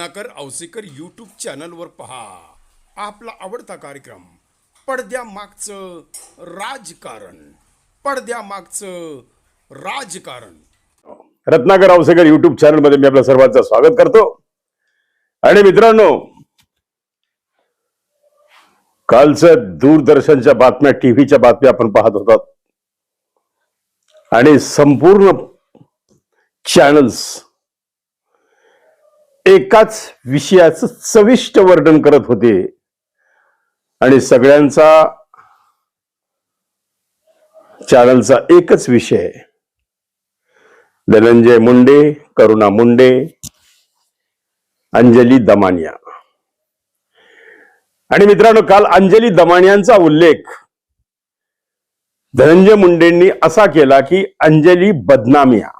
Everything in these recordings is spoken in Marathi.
रत्नाकर औसेकर यूट्यूब चॅनलवर पहा. आपला आवडता कार्यक्रम पडद्यामागचं राजकारण. पडद्यामागचं राजकारण. रत्नाकर औसेकर यूट्यूब चॅनलमध्ये मी आपल्या सर्वांचं स्वागत करतो. आणि मित्रांनो कालचं दूरदर्शनच्या बातम्या टीव्हीच्या बातम्या आपण पाहत होतात आणि संपूर्ण चॅनल्स एकाच विषयाचं सविष्ट वर्णन करत होते. आणि सगळ्यांचा चॅनलचा एकच विषय. धनंजय मुंडे करुणा मुंडे अंजली दमानिया. आणि मित्रांनो काल अंजली दमानियांचा उल्लेख धनंजय मुंडेंनी असा केला की अंजली बदनामिया.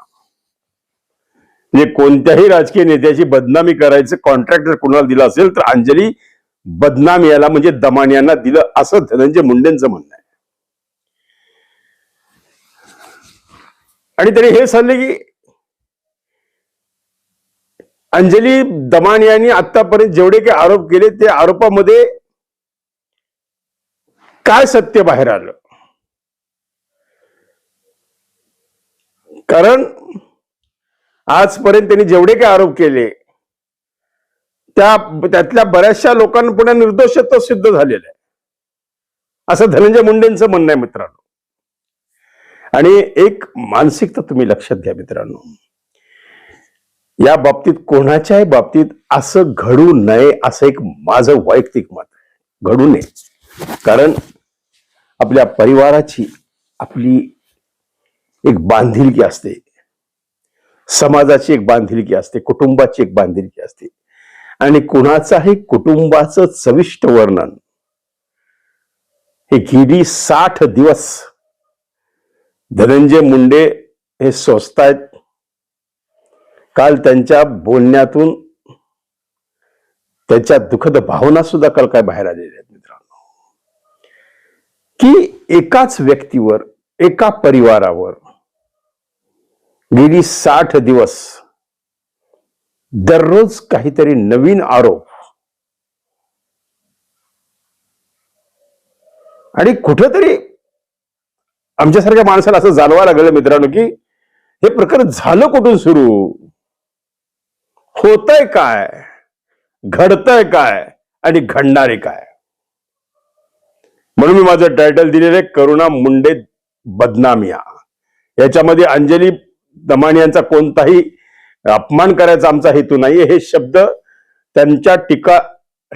म्हणजे कोणत्याही राजकीय नेत्याची बदनामी करायचं कॉन्ट्रॅक्ट जर कुणाला दिलं असेल तर अंजली बदनाम याला म्हणजे दमान यांना दिलं असं धनंजय मुंडेंचं म्हणणं आहे. आणि त्याने हे सांगले की अंजली दमान यांनी आतापर्यंत जेवढे काही आरोप केले ते आरोपामध्ये काय सत्य बाहेर आलं? कारण आजपर्यंत त्यांनी जेवढे काही आरोप केले त्या त्यातल्या बऱ्याचशा लोकांपुढे निर्दोषत्व सिद्ध झालेलं आहे असं धनंजय मुंडेंचं म्हणणं आहे मित्रांनो. आणि एक मानसिकता तुम्ही लक्षात घ्या मित्रांनो. या बाबतीत कोणाच्याही बाबतीत असं घडू नये असं एक माझं वैयक्तिक मत आहे. घडू नये. कारण आपल्या परिवाराची आपली एक बांधिलकी असते. समाजाची एक बांधिलकी असते कुटुंबाची एक बांधिलकी असते. आणि कुणाचाही कुटुंबाचं चविष्ट वर्णन हे गेली साठ दिवस धनंजय मुंडे हे सोचतायत काल त्यांच्या बोलण्यातून त्याच्या दुःखद भावना सुद्धा काल काय बाहेर आलेल्या आहेत मित्रांनो. की एकाच व्यक्तीवर एका परिवारावर गेली साठ दिवस दररोज काहीतरी नवीन आरोप. आणि कुठंतरी आमच्यासारख्या माणसाला असं जाणवा लागलं मित्रांनो की हे प्रकरण झालं कुठून सुरू? होतय काय? घडतंय काय? आणि घडणारे काय? म्हणून मी माझं टायटल दिलेलं आहे करुणा मुंडे बदनामिया. याच्यामध्ये अंजली दमानियांचा कोणताही अपमान करायचा आमचा हेतू नाही हे शब्द त्यांच्या टीका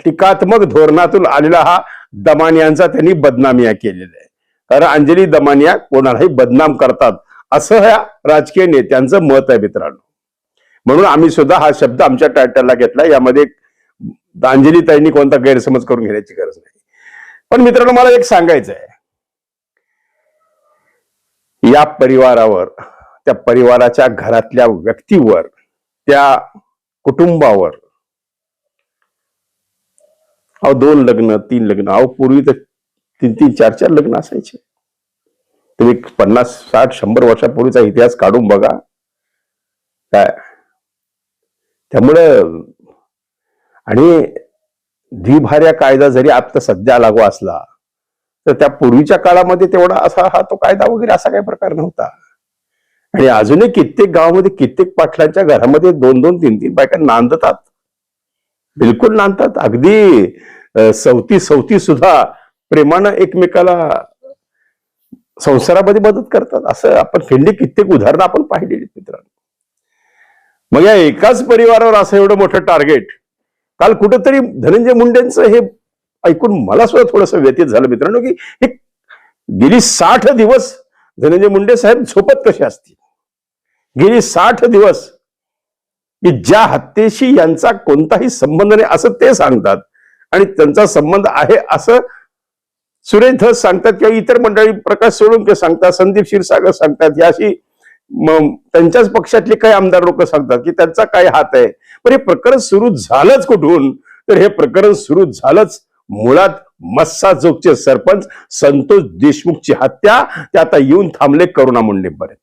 टीकात्मक धोरणातून आलेला हा दमानियांचा त्यांनी बदनामिया केलेला आहे. कारण अंजली दमानिया कोणालाही बदनाम करतात असं ह्या राजकीय नेत्यांचं मत आहे मित्रांनो. म्हणून आम्ही सुद्धा हा शब्द आमच्या टायटलला घेतला. यामध्ये अंजली ताईंनी कोणता गैरसमज करून घेण्याची गरज नाही. पण मित्रांनो मला एक सांगायचं आहे या परिवारावर त्या परिवाराच्या घरातल्या व्यक्तीवर त्या कुटुंबावर. अहो दोन लग्न तीन लग्न. अहो पूर्वी तर तीन तीन चार चार लग्न असायचे. तुम्ही पन्नास साठ शंभर वर्षापूर्वीचा इतिहास काढून बघा. काय? त्यामुळं आणि द्विभार्या कायदा जरी आता सध्या लागू असला तर त्या पूर्वीच्या काळामध्ये तेवढा असा हा तो कायदा वगैरे असा काही प्रकार नव्हता. आणि अजूनही कित्येक गावामध्ये कित्येक पाटलांच्या घरामध्ये दोन दोन तीन तीन बायका नांदतात. बिलकुल नांदतात. अगदी सवती सवती सुद्धा प्रेमानं एकमेकाला संसारामध्ये मदत करतात. असं आपण फिरली कित्येक उदाहरणं आपण पाहिलेली मित्रांनो. मग या एकाच परिवारावर असं एवढं मोठं टार्गेट काल कुठंतरी धनंजय मुंडेंचं हे ऐकून मला सुद्धा थोडस व्यतीत झालं मित्रांनो की हे गेली साठ दिवस धनंजय मुंडे साहेब झोपत कसे असतील? गेली साठ दिवस की ज्या हत्येशी यांचा कोणताही संबंध नाही असं ते सांगतात. आणि त्यांचा संबंध आहे असं सुरेश धस सांगतात किंवा इतर मंडळी प्रकाश सोळुंके सांगतात संदीप क्षीरसागर सांगतात या अशी त्यांच्याच पक्षातले काही आमदार लोक सांगतात की त्यांचा काय हात आहे. पण हे प्रकरण सुरू झालंच कुठून? तर हे प्रकरण सुरू झालंच मुळात मस्साजोगचे सरपंच संतोष देशमुखची हत्या. ते आता येऊन थांबले करुणा मुंडेपर्यंत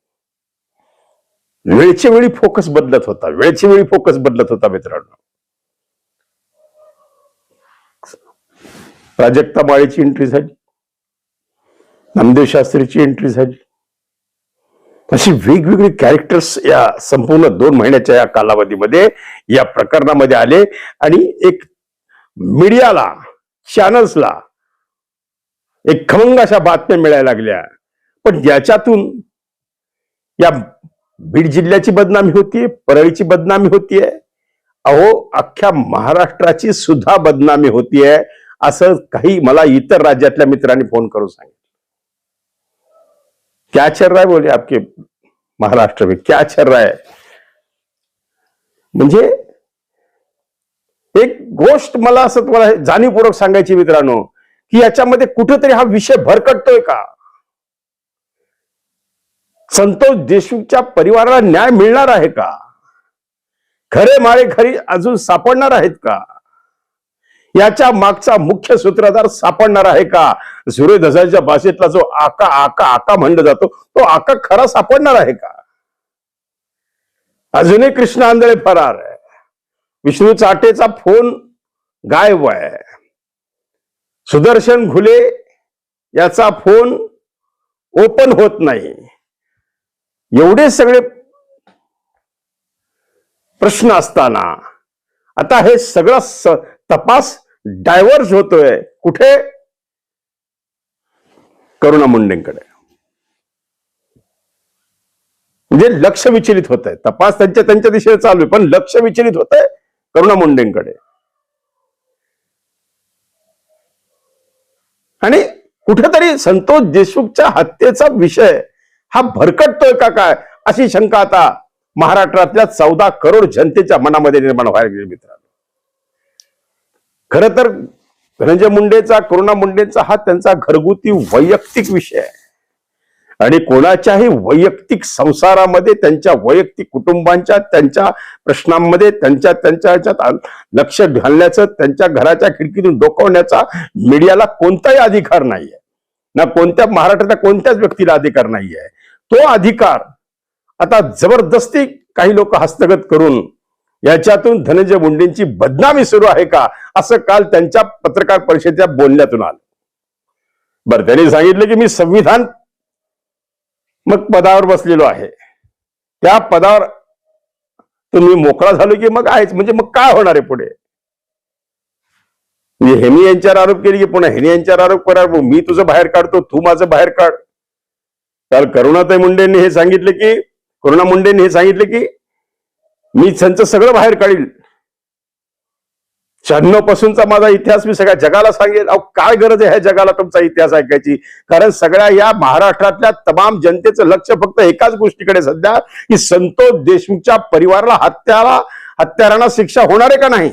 वेळच्या वेळी फोकस बदलत होता. वेळच्या वेळी फोकस बदलत होता मित्रांनो. प्राजक्ता माळेची एंट्री झाली. नामदेव शास्त्रीची एंट्री झाली. अशी वेगवेगळी कॅरेक्टर्स या संपूर्ण दोन महिन्याच्या या कालावधीमध्ये या प्रकरणामध्ये आले आणि एक मीडियाला चॅनल्सला एक खमंग अशा बातम्या मिळायला लागल्या. पण याच्यातून या बीड जिल्ह्याची बदनामी होतीये परळीची बदनामी होतीये. अहो अख्ख्या महाराष्ट्राची सुद्धा बदनामी होतीये असं काही मला इतर राज्यातल्या मित्रांनी फोन करून सांगितलं. क्या चल रहा है बोले आपके महाराष्ट्र में? क्या चल रहा है? म्हणजे एक गोष्ट मला असं तुम्हाला जाणीवपूर्वक सांगायची मित्रांनो की याच्यामध्ये कुठेतरी हा विषय भरकटतोय का? संतोष देशमुखच्या परिवाराला न्याय मिळणार आहे का? खरे माळे खरी अजून सापडणार आहेत का? याच्या मागचा मुख्य सूत्रधार सापडणार आहे का? सूर्य धसाच्या भाषेतला जो आका आका आका म्हणलं जातो तो आका खरा सापडणार आहे का? अजूनही कृष्ण आंधळे फरार आहे. विष्णू चाटेचा फोन गायब आहे. सुदर्शन घुले याचा फोन ओपन होत नाही. एवढे सगळे प्रश्न असताना आता हे सगळं तपास डायव्हर्स होतोय. कुठे? करुणा मुंडेंकडे. म्हणजे लक्ष विचलित होत आहे तपास त्यांच्या त्यांच्या दिशेने चालू आहे पण लक्ष विचलित होत आहे करुणा मुंडेंकडे. आणि कुठेतरी संतोष देशमुखच्या हत्येचा विषय हा भरकटतोय का काय? अशी शंका आता महाराष्ट्रातल्या चौदा करोड जनतेच्या मनामध्ये निर्माण व्हायला गेली मित्रांनो. खर तर धनंजय मुंडेचा करुणा मुंडेचा हा त्यांचा घरगुती वैयक्तिक विषय आहे. आणि कोणाच्याही वैयक्तिक संसारामध्ये त्यांच्या वैयक्तिक कुटुंबांच्या त्यांच्या प्रश्नांमध्ये त्यांच्या त्यांच्या ह्याच्यात लक्ष घालण्याचं त्यांच्या घराच्या खिडकीतून डोकावण्याचा मीडियाला कोणताही अधिकार नाहीये. ना कोणत्या महाराष्ट्रातल्या कोणत्याच व्यक्तीला अधिकार नाहीये. तो अधिकार आता जबरदस्ती काही लोक हस्तगत करून याच्यातून धनंजय मुंडेंची बदनामी सुरू आहे का? असं काल त्यांच्या पत्रकार परिषदेच्या बोलण्यातून आलं. बरं त्यांनी सांगितलं की मी संविधान मग पदावर बसलेलो आहे. त्या पदावर तुम्ही मोकळा झालो की मग आहेच. म्हणजे मग काय होणार आहे पुढे? म्हणजे हेमी यांच्यावर आरोप केले की पुन्हा हेनी यांच्यावर आरोप करा मी तुझं बाहेर काढतो तू माझं बाहेर काढ. काल करुणाताई मुंडेंनी हे सांगितले की करुणा मुंडेंनी हे सांगितले की मी त्यांचं सगळं बाहेर काढील. शहाण्णव पासूनचा माझा इतिहास मी सगळ्या जगाला सांगेल. अहो काय गरज आहे ह्या जगाला तुमचा इतिहास ऐकायची? कारण सगळ्या या महाराष्ट्रातल्या तमाम जनतेचं लक्ष फक्त एकाच गोष्टीकडे सध्या की संतोष देशमुखच्या परिवाराला हत्याला हत्यारांना शिक्षा होणार आहे का नाही?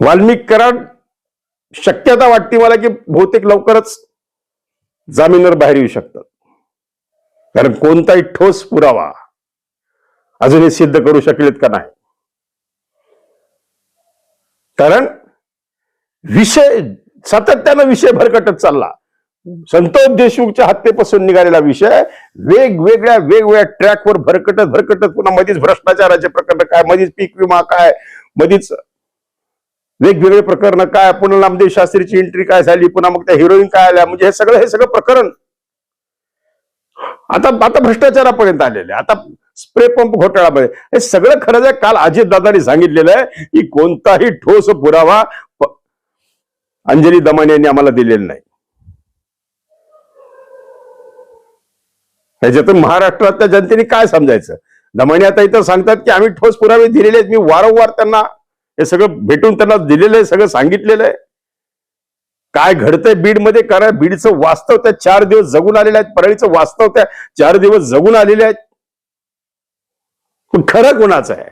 वाल्मिक कराड शक्यता वाटते मला की बहुतेक लवकरच जामीनवर बाहेर येऊ शकतात. कारण कोणताही ठोस पुरावा अजूनही सिद्ध करू शकलेत का नाही? कारण विषय सातत्यानं विषय भरकटत चालला. संतोष देशमुखच्या हत्येपासून निघालेला विषय वेगवेगळ्या वेगवेगळ्या ट्रॅकवर भरकटत भरकटत पुन्हा मधीच भ्रष्टाचाराचे प्रकरण काय मधीच पीक विमा काय मधीच वेगवेगळे प्रकरण काय पुन्हा नामदेव शास्त्रीची एंट्री काय झाली पुन्हा मग त्या हिरोईन काय आल्या म्हणजे हे सगळं हे सगळं प्रकरण. आता आता भ्रष्टाचारापर्यंत आलेले आता स्प्रे पंप घोटाळामध्ये हे सगळं खरंच आहे काल अजित दादानी सांगितलेलं आहे की कोणताही ठोस पुरावा अंजली दमाने यांनी आम्हाला दिलेला नाही. ह्याच्यातून महाराष्ट्रातल्या जनतेने काय समजायचं? दमाने आता इथं सांगतात की आम्ही ठोस पुरावे दिलेले आहेत. मी वारंवार त्यांना हे सगळं भेटून त्यांना दिलेलं आहे सगळं सांगितलेलं आहे. काय घडतंय बीडमध्ये? करा बीडचं वास्तव त्या चार दिवस जगून आलेले आहेत. परळीचं वास्तव त्या चार दिवस जगून आलेले आहेत. पण खरं कोणाचं आहे?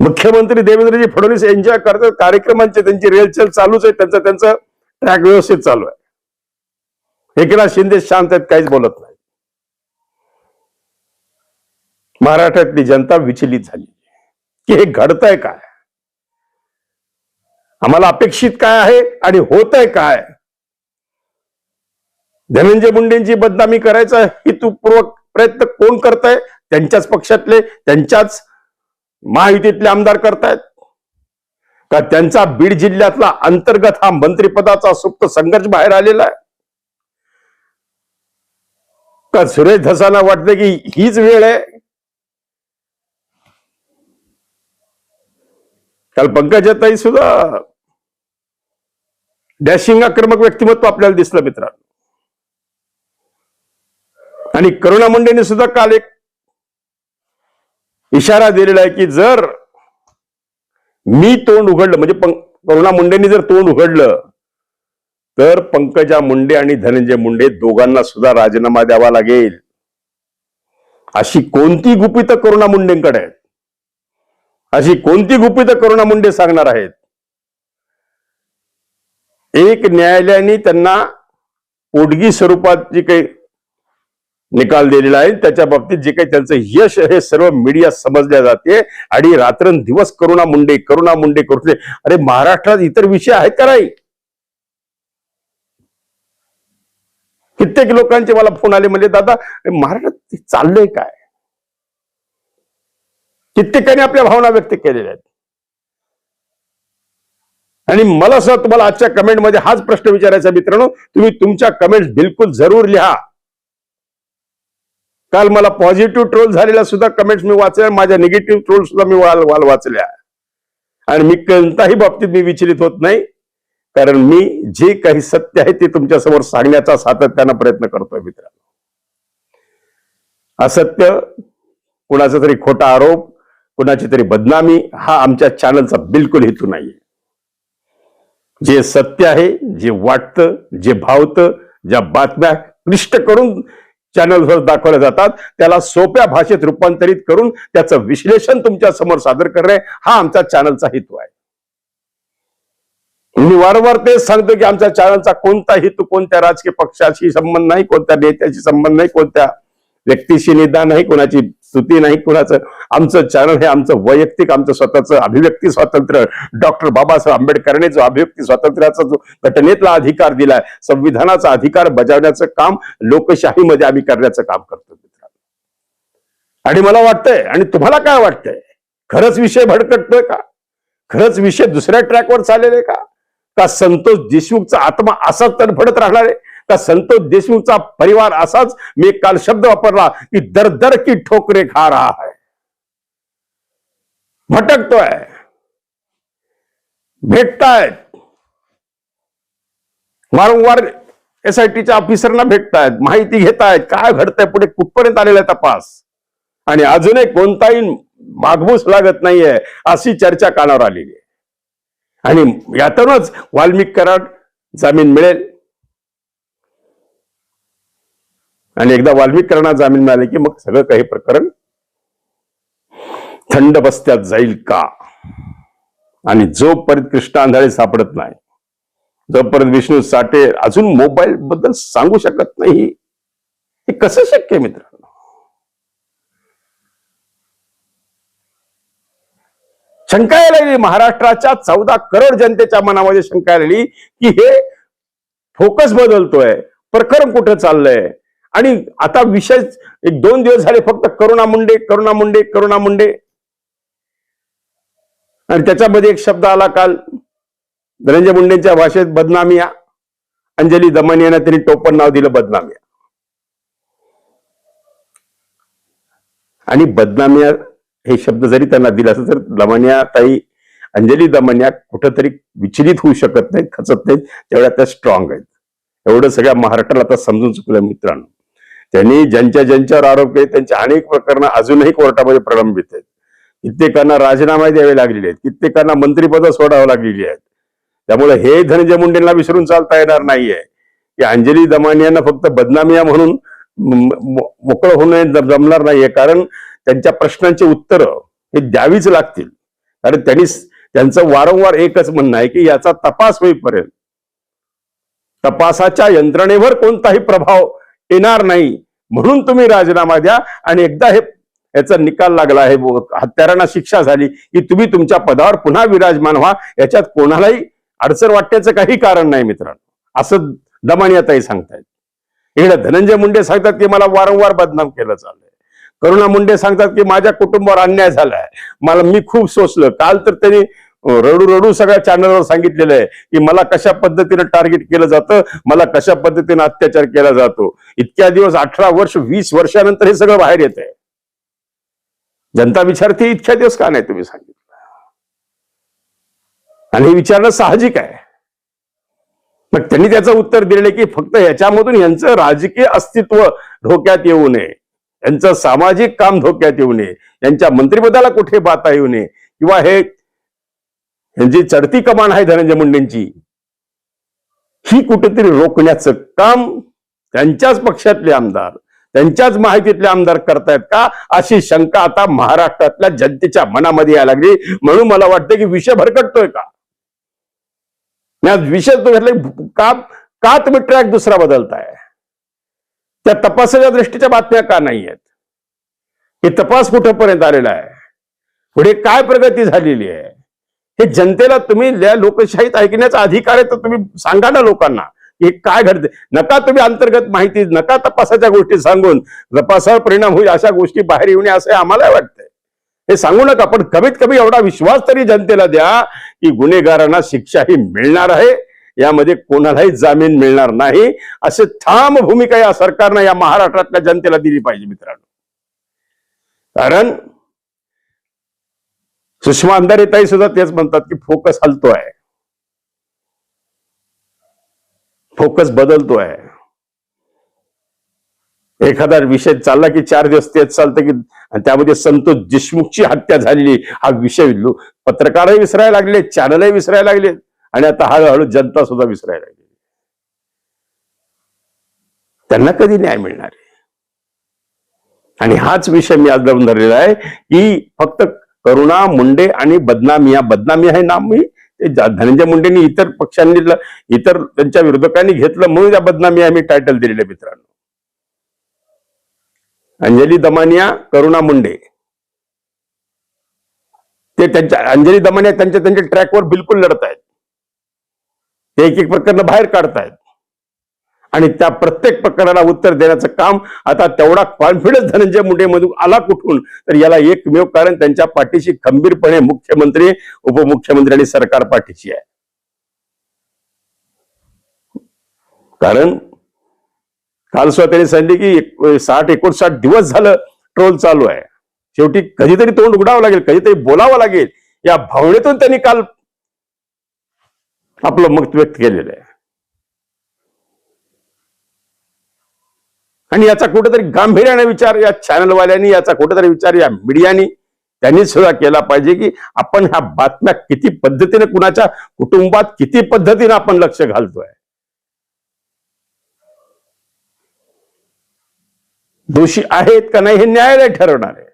मुख्यमंत्री देवेंद्रजी फडणवीस एन्जॉय करतात कार्यक्रमांचे त्यांची रेलचेल चालूच आहे. त्यांचं त्यांचं ट्रॅक व्यवस्थित चालू आहे. एकनाथ शिंदे शांत आहेत काहीच बोलत नाही महाराष्ट्रातली जनता विचलित झाली. की हे घडतंय काय? आम्हाला अपेक्षित काय आहे आणि होत आहे काय? धनंजय मुंडेंची बदनामी करायचा हेतूपूर्वक प्रयत्न कोण करताय? त्यांच्याच पक्षातले त्यांच्याच महायुतीतले आमदार करतायत. का त्यांचा बीड जिल्ह्यातला अंतर्गत हा मंत्रिपदाचा सुप्त संघर्ष बाहेर आलेला आहे? का सुरेश धसाना वाटतं की हीच वेळ आहे? काल पंकजाताई सुद्धा डॅशिंग आक्रमक व्यक्तिमत्व आपल्याला दिसलं मित्रांनो. आणि करुणा मुंडेने सुद्धा काल एक इशारा दिलेला आहे की जर मी तोंड उघडलं म्हणजे पं- करुणा मुंडेंनी जर तोंड उघडलं तर पंकजा मुंडे आणि धनंजय मुंडे दोघांना सुद्धा राजीनामा द्यावा लागेल. अशी कोणती गुपित करुणा मुंडेंकडे आहेत? अशी कोणती गुपित करुणा मुंडे सांगणार आहेत? एक न्यायालयाने त्यांना पोटगी स्वरूपात जी काही निकाल दिलेला आहे त्याच्या बाबतीत जे काही त्यांचं यश हे सर्व मीडिया समजल्या जाते. आणि रात्रंदिवस करुणा मुंडे करुणा मुंडे करते अरे महाराष्ट्रात इतर विषय आहेत का नाही? कित्येक लोकांचे मला फोन आले म्हणजे दादा महाराष्ट्रात चाललंय काय? कित्येकाने आपल्या भावना व्यक्त केलेल्या आहेत. आणि मला असं तुम्हाला आजच्या कमेंटमध्ये हाच प्रश्न विचारायचा मित्रांनो. तुम्ही तुमच्या कमेंट बिलकुल जरूर लिहा. काल मला पॉझिटिव्ह ट्रोल झालेल्या सुद्धा कमेंट्स मी वाचल्या माझ्या निगेटिव्ह ट्रोल सुद्धा मी वाल वाल वाचल्या. आणि मी कोणत्याही बाबतीत मी विचलित होत नाही. कारण मी जे काही सत्य आहे ते तुमच्यासमोर सांगण्याचा सातत्यानं प्रयत्न करतोय मित्रांनो. असत्य कुणाचा तरी खोटा आरोप कुणाची तरी बदनामी हा आमच्या चॅनलचा बिलकुल हेतू नाहीये. जे सत्य आहे जे वाटतं जे भावतं ज्या बातम्या क्लिष्ट करून चॅनलवर दाखवल्या जातात त्याला सोप्या भाषेत रूपांतरित करून त्याचं विश्लेषण तुमच्यासमोर सादर करणे हा आमच्या चॅनलचा हेतू आहे. मी वारंवार तेच सांगतो की आमच्या चॅनलचा कोणता हेतू कोणत्या राजकीय पक्षाशी संबंध नाही कोणत्या नेत्याशी संबंध नाही कोणत्या व्यक्तीशी निदान नाही कोणाची स्तुती नाही कोणाचं आमचं चॅनल हे आमचं वैयक्तिक आमचं स्वतःचं अभिव्यक्ती स्वातंत्र्य. डॉक्टर बाबासाहेब आंबेडकरांनी जो अभिव्यक्ती स्वातंत्र्याचा जो घटनेतला अधिकार दिलाय संविधानाचा अधिकार बजावण्याचं काम लोकशाहीमध्ये आम्ही करण्याचं काम करतो मित्रांनो. आणि मला वाटतंय आणि तुम्हाला काय वाटतंय? खरंच विषय भडकटतोय का? खरंच विषय दुसऱ्या ट्रॅकवर चाललेला आहे का? का संतोष देशमुखचा आत्मा असाच तडफडत राहणार आहे? का संतोष देशमुखचा परिवार असाच. मी काल शब्द वापरला की दर दर की ठोकरे खा रहा है. भटकतोय. भेटतायत. वारंवार एस आय टीच्या ऑफिसरना भेटतायत. माहिती घेतायत. काय घडतंय? पुढे कुठपर्यंत आलेला आहे तपास? आणि अजूनही कोणताही मागमूस लागत नाहीये अशी चर्चा कानावर आलेली आहे. आणि यातूनच वाल्मिक कराड जामीन मिळेल. आणि एकदा वाल्मिक जामीन मिळाले की मग सगळं काही प्रकरण थंड बस्त्यात जाईल का? आणि जोपर्यंत कृष्ण आंधळे सापडत नाही जोपर्यंत विष्णू साठे अजून मोबाईल बद्दल सांगू शकत नाही हे कसं शक्य मित्र? मित्रांनो शंका यायला महाराष्ट्राच्या चौदा करोड जनतेच्या मनामध्ये शंका आलेली की हे फोकस बदलतोय. प्रकरण कुठं चाललंय? आणि आता विषय एक दोन दिवस झाले फक्त करुणा मुंडे करुणा मुंडे करुणा मुंडे. आणि त्याच्यामध्ये एक शब्द आला काल. धनंजय मुंडेंच्या भाषेत बदनामिया. अंजली दमन यांना त्यांनी टोपण नाव दिलं बदनामिया. आणि बदनामिया हे शब्द जरी त्यांना दिला असं तर दमनिया ताई अंजली दमनिया कुठंतरी विचलित होऊ शकत नाहीत खचत नाहीत. तेवढ्या त्या स्ट्रॉंग आहेत. एवढं सगळ्या महाराष्ट्राला आता समजून चुकलं मित्रांनो. त्यांनी ज्यांच्या ज्यांच्यावर आरोप केले त्यांच्या अनेक प्रकरणं अजूनही कोर्टामध्ये प्रलंबित आहेत. कित्येकांना राजीनामा द्यावे लागलेले आहेत. कित्येकांना मंत्रिपद सोडावं लागलेली आहेत. त्यामुळे हे धनंजय मुंडेंना विसरून चालता येणार नाहीये. की अंजली दमानी यांना फक्त बदनामिया म्हणून मोकळं होणं जमणार नाहीये. कारण त्यांच्या प्रश्नांची उत्तरं हे द्यावीच लागतील. कारण त्यांनी त्यांचं वारंवार एकच म्हणणं आहे की याचा तपास होईपर्यंत तपासाच्या यंत्रणेवर कोणताही प्रभाव येणार नाही. म्हणून तुम्ही राजीनामा द्या आणि एकदा हे याचा निकाल लागला आहे हत्यारांना शिक्षा झाली की तुम्ही तुमच्या पदावर पुन्हा विराजमान व्हा. याच्यात कोणालाही अडचण वाटण्याचं काही कारण नाही मित्रांनो. असं दमानी आताही सांगतायत. इकडे धनंजय मुंडे सांगतात की मला वारंवार बदनाम केलं चाललंय. करुणा मुंडे सांगतात की माझ्या कुटुंबावर अन्याय झालाय. मला मी खूप सोसलं. काल तर त्यांनी रडू रडू सगळ्या चॅनलवर सांगितलेलं आहे की मला कशा पद्धतीनं टार्गेट केलं जातं मला कशा पद्धतीनं अत्याचार केला जातो. इतक्या दिवस अठरा वर्ष वीस वर्षानंतर हे सगळं बाहेर येत आहे. जनता विचारते इतक्या दिवस का नाही तुम्ही सांगितलं? आणि हे विचारणं साहजिक आहे. मग त्यांनी त्याचं उत्तर दिलेलं की फक्त याच्यामधून यांचं राजकीय अस्तित्व धोक्यात येऊ नये. यांचं सामाजिक काम धोक्यात येऊ नये. यांच्या मंत्रिपदाला कुठे बाता येऊ नये? किंवा हे यांची चढती कमान आहे धनंजय मुंडेंची ही कुठेतरी रोखण्याचं काम त्यांच्याच पक्षातले आमदार त्यांच्याच माहितीतले आमदार करतायत का? अशी शंका आता महाराष्ट्रातल्या जनतेच्या मनामध्ये यायला लागली. म्हणून मला वाटतं की विषय भरकटतोय का? मी आज विषय तो घेतला का का तुम्ही ट्रॅक दुसरा बदलताय? त्या तपासाच्या दृष्टीच्या बातम्या का नाही आहेत हे तपास कुठेपर्यंत आलेला आहे? पुढे काय प्रगती झालेली आहे? हे जनतेला तुम्ही लोकशाहीत ऐकण्याचा अधिकार आहे तर तुम्ही सांगा ना लोकांना हे काय घडते नका तुम्ही अंतर्गत माहिती नका तपासाच्या गोष्टी सांगून तपासावर परिणाम होईल अशा गोष्टी बाहेर येऊ नये असं आम्हाला वाटतंय. हे सांगू नका पण कमीत कमी एवढा विश्वास तरी जनतेला द्या की गुन्हेगारांना शिक्षा ही मिळणार आहे यामध्ये कोणालाही जामीन मिळणार नाही असे ठाम भूमिका या सरकारनं या महाराष्ट्रातल्या जनतेला दिली पाहिजे मित्रांनो. कारण सुषमा अंधारेताई सुद्धा तेच म्हणतात की फोकस हलतो आहे फोकस बदलतो आहे एखादा विषय चालला की चार दिवस तेच चालतं की त्यामध्ये संतोष देशमुखची हत्या झालेली हा विषय पत्रकारही विसरायला लागले चॅनलही विसरायला लागले आणि आता हळूहळू जनता सुद्धा विसरायला लागली. त्यांना कधी न्याय मिळणार आहे? आणि हाच विषय मी आज लावून धरलेला आहे की फक्त करुणा मुंडे आणि बदनामिया बदनामिया हे नाम मी. ते धनंजय मुंडेंनी इतर पक्षांनी इतर त्यांच्या विरोधकांनी घेतलं म्हणून त्या बदनामिया मी टायटल दिलेले मित्रांनो. अंजली दमानिया करुणा मुंडे. ते त्यांच्या अंजली दमानिया त्यांच्या त्यांच्या ट्रॅकवर बिलकुल लढत आहेत. ते एक एक प्रकरण बाहेर काढतायत. आणि त्या प्रत्येक प्रकरणाला उत्तर देण्याचं काम आता तेवढा कॉन्फिडन्स धनंजय मुंडे मधून आला कुठून? तर याला एकमेव कारण त्यांच्या पाठीशी खंबीरपणे मुख्यमंत्री उपमुख्यमंत्री आणि सरकार पाठीशी आहे. कारण काल सुद्धा त्यांनी सांगितले की एक- साठ एकोणसाठ दिवस झालं ट्रोल चालू आहे. शेवटी कधीतरी तोंड उघडावं लागेल कधीतरी बोलावं लागेल. या भावनेतून त्यांनी काल आपलं मत व्यक्त केलेलं आहे. आणि याचा कुठेतरी गांभीर्याने विचार या चॅनलवाल्यांनी याचा कुठेतरी विचार या मीडियानी त्यांनी सुद्धा केला पाहिजे की आपण ह्या बातम्या किती पद्धतीने कुणाच्या कुटुंबात किती पद्धतीने आपण लक्ष घालतोय? दोषी आहेत का नाही हे न्यायालय ठरवणार आहे.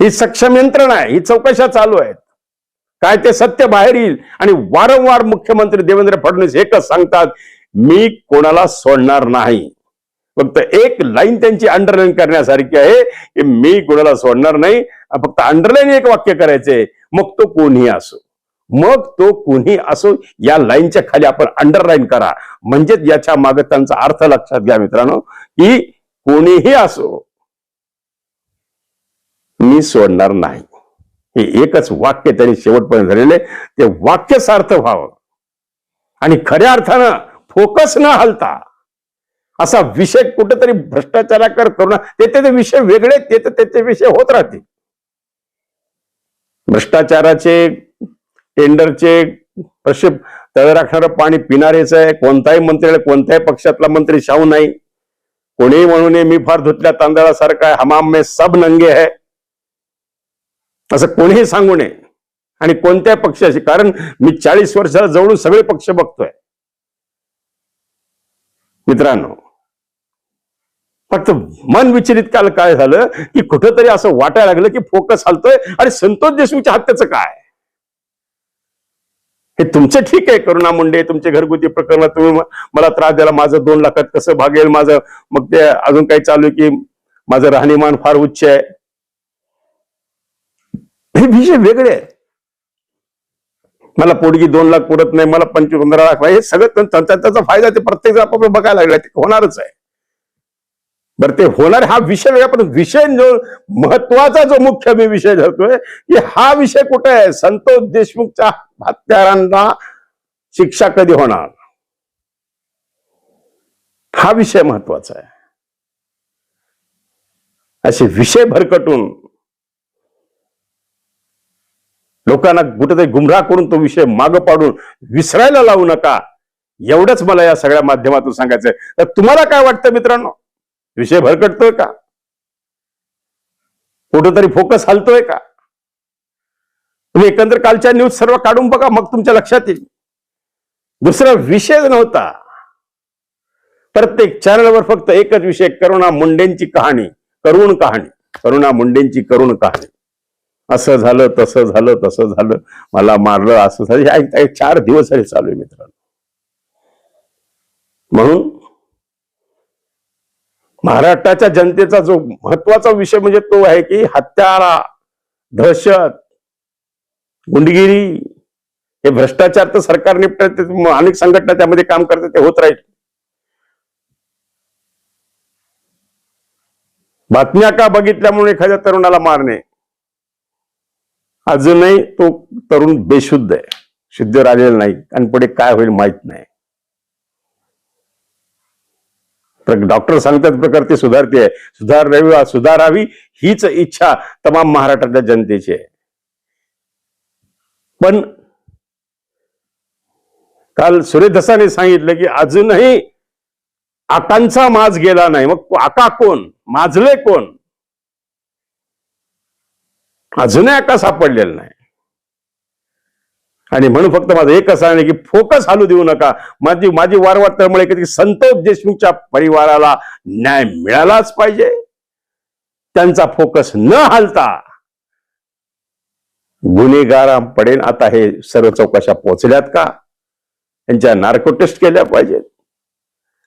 ही सक्षम यंत्रणा आहे ही चौकशा चालू आहेत. काय ते सत्य बाहेर येईल आणि वारंवार मुख्यमंत्री देवेंद्र फडणवीस एकच सांगतात मी कोणाला सोडणार नाही. फक्त एक लाईन त्यांची अंडरलाईन करण्यासारखी आहे की मी कोणाला सोडणार नाही. फक्त अंडरलाईन एक वाक्य करायचंय मग तो कोणी असो. मग तो कोणी असो या लाईनच्या खाली आपण अंडरलाईन करा. म्हणजेच याच्या मागे त्यांचा अर्थ लक्षात घ्या मित्रांनो की कोणीही असो मी सोडणार नाही. हे एकच वाक्य त्यांनी शेवटपर्यंत झालेले ते वाक्य सार्थ व्हावं. आणि खऱ्या अर्थानं फोकस न हलता असा विषय कुठेतरी भ्रष्टाचाराकर करून ते ते विषय वेगळे ते ते त्याचे विषय होत राहतील. भ्रष्टाचाराचे टेंडरचे प्रक्षेप तळ राखणारं पाणी पिणारेच आहे. कोणताही मंत्री कोणत्याही पक्षातला मंत्री शाहू नाही. कोणीही म्हणू नये मी फार धुतल्या तांदळासारखा आहे. हमाम मे सब नंगे है. असं कोणीही सांगू नये. आणि कोणत्या पक्षाशी कारण मी चाळीस वर्षाला जवळून सगळे पक्ष बघतोय. मित्रांनो फक्त मन विचलित काल काय झालं की कुठंतरी असं वाटायला लागलं की फोकस हलतोय आणि संतोष देशमुखच्या हत्येचं काय? हे तुमचं ठीक आहे करुणा मुंडे तुमचे घरगुती प्रकरण तुम्ही मला त्रास द्यायला माझं दोन लाखात कसं भागेल माझं? मग ते अजून काही चालू आहे की माझं राहणीमान फार उच्च आहे. हे विषय वेगळे आहेत. मला पोटगी दोन लाख पुरत नाही मला पंचवीस पंधरा लाख हे सगळं त्यांचा त्याचा फायदा ते प्रत्येक जण आपापलं बघायला लागला ते होणारच आहे. बरं ते होणार हा विषय वेगळा पण विषय जो महत्त्वाचा जो मुख्य मी विषय धरतोय की हा विषय कुठे आहे? संतोष देशमुखच्या हत्यारांना शिक्षा कधी होणार? हा विषय महत्त्वाचा आहे. असे विषय भरकटून लोकांना कुठेतरी गुमराह करून तो विषय मागं पाडून विसरायला लावू नका. एवढंच मला या सगळ्या माध्यमातून सांगायचंय. तर तुम्हाला काय वाटतं मित्रांनो? विषय भरकटतोय का? कुठंतरी फोकस हलतोय का? तुम्ही एकंदर कालच्या न्यूज सर्व काढून बघा मग तुमच्या लक्षात येईल. दुसरा विषय नव्हता प्रत्येक चॅनलवर फक्त एकच विषय करुणा मुंडेंची कहाणी करुण कहाणी करुणा मुंडेंची करुण कहाणी. असं झालं तसं झालं तसं झालं. मला मारलं असं झालं. हे ऐकता एक चार दिवस झाले चालू आहे मित्रांनो. म्हणून महाराष्ट्राच्या जनतेचा जो महत्त्वाचा विषय म्हणजे तो आहे की हत्यारा दहशत गुंडगिरी हे भ्रष्टाचार तर सरकार निपटत अनेक संघटना त्यामध्ये काम करतात ते होत राहील. बातम्या का बघितल्यामुळे एखाद्या तरुणाला मारणे? अजूनही तो तरुण बेशुद्ध आहे. शुद्ध राहिलेला नाही. आणि पुढे काय होईल माहीत नाही. डॉक्टर सांगतात प्रकृती सुधारते आहे. सुधारावी सुधारावी हीच इच्छा तमाम महाराष्ट्रातल्या जनतेची आहे. पण काल सुरेधसाने सांगितलं की अजूनही आकांचा माज गेला नाही. मग आका कोण? माजले कोण? अजूनही आका सापडलेला नाही. आणि म्हणून फक्त माझं एकच आहे की फोकस हालू देऊ नका. माझी माझी वारंवार त्यामुळे की संतोष देशमुखच्या परिवाराला न्याय मिळालाच पाहिजे. त्यांचा फोकस न हालता गुन्हेगार पडेल. आता हे सर्व चौकशा पोचल्यात का? त्यांच्या नार्को टेस्ट केल्या पाहिजेत.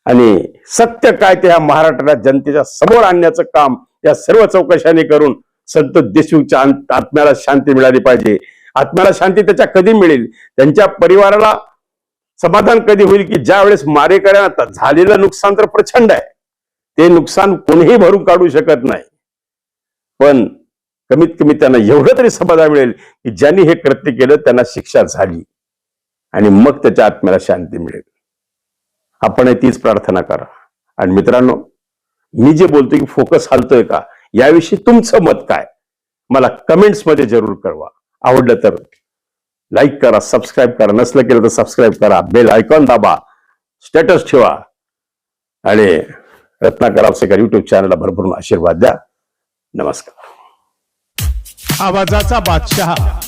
आणि सत्य काय ते ह्या महाराष्ट्रात जनतेच्या समोर आणण्याचं काम या सर्व चौकशाने करून संत देशमुखच्या आत्म्याला शांती मिळाली पाहिजे. आत्म्याला शांती त्याच्या कधी मिळेल? त्यांच्या परिवाराला समाधान कधी होईल की ज्या वेळेस मारेकऱ्यांना झालेलं नुकसान तर प्रचंड आहे. ते नुकसान कोणीही भरून काढू शकत नाही. पण कमीत कमी त्यांना एवढं तरी समाधान मिळेल की ज्यांनी हे कृत्य केलं त्यांना शिक्षा झाली. आणि मग त्याच्या आत्म्याला शांती मिळेल. आपण तीच प्रार्थना करा. आणि मित्रांनो मी जे बोलतोय की फोकस हालतोय का? याविषयी तुमचं मत काय? मला कमेंट्समध्ये जरूर कळवा. आवडलं तर लाईक करा सबस्क्राईब करा. नसलं केलं तर सबस्क्राईब करा. बेल आयकॉन दाबा. स्टेटस ठेवा. आणि रत्नाकर आपसेकर युट्यूब चॅनलला भरभरून आशीर्वाद द्या. नमस्कार. आवाजाचा बादशहा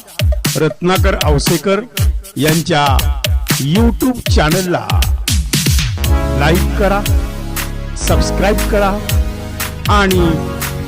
रत्नाकर आवसेकर यांच्या यूट्यूब चॅनलला लाईक करा सबस्क्राईब करा आणि